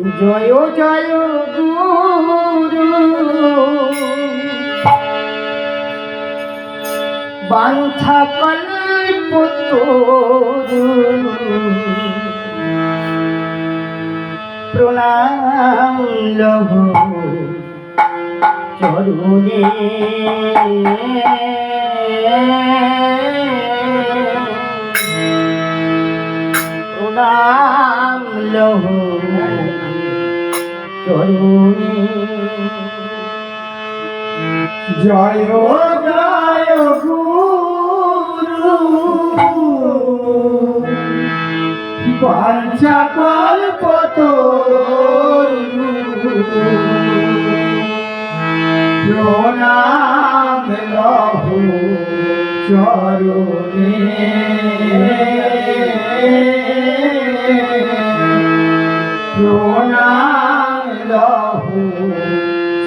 জয় জয় গুরু। বাঞ্ছা কল্প প্রণাম লহ চরণে। প্রণাম লহ। চরণে জয় হোক রায় গুরু। বাঞ্ছা কল্পত প্রণাম লহু চরণে।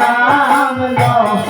নাম লহ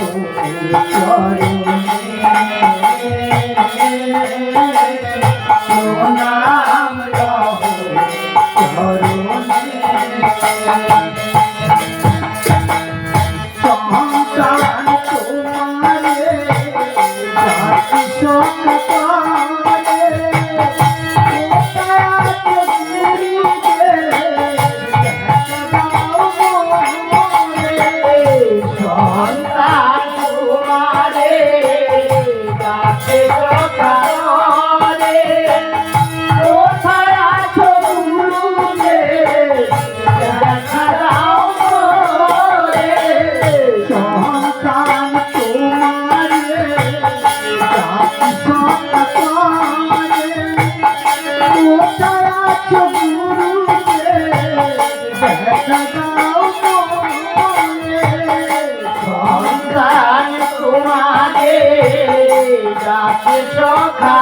ডাকে ডাকে সখা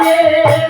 রে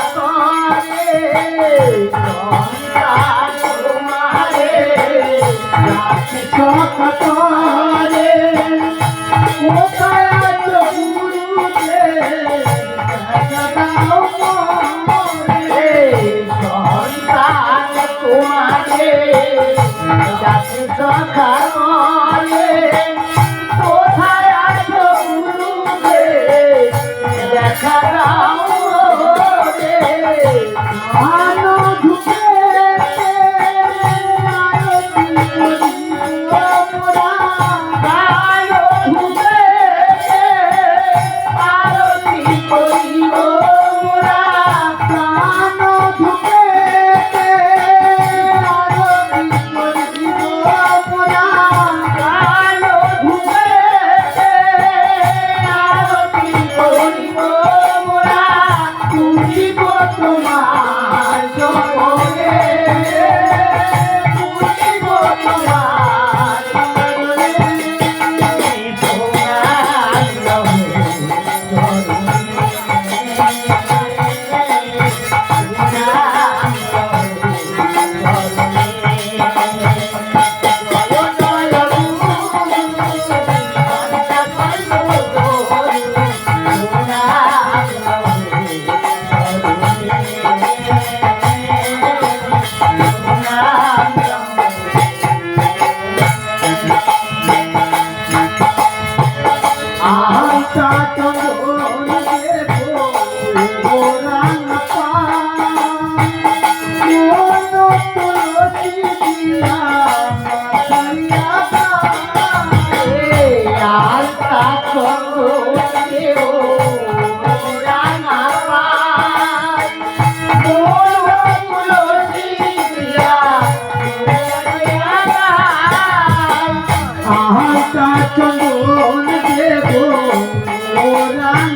Bye. Oh, গোরান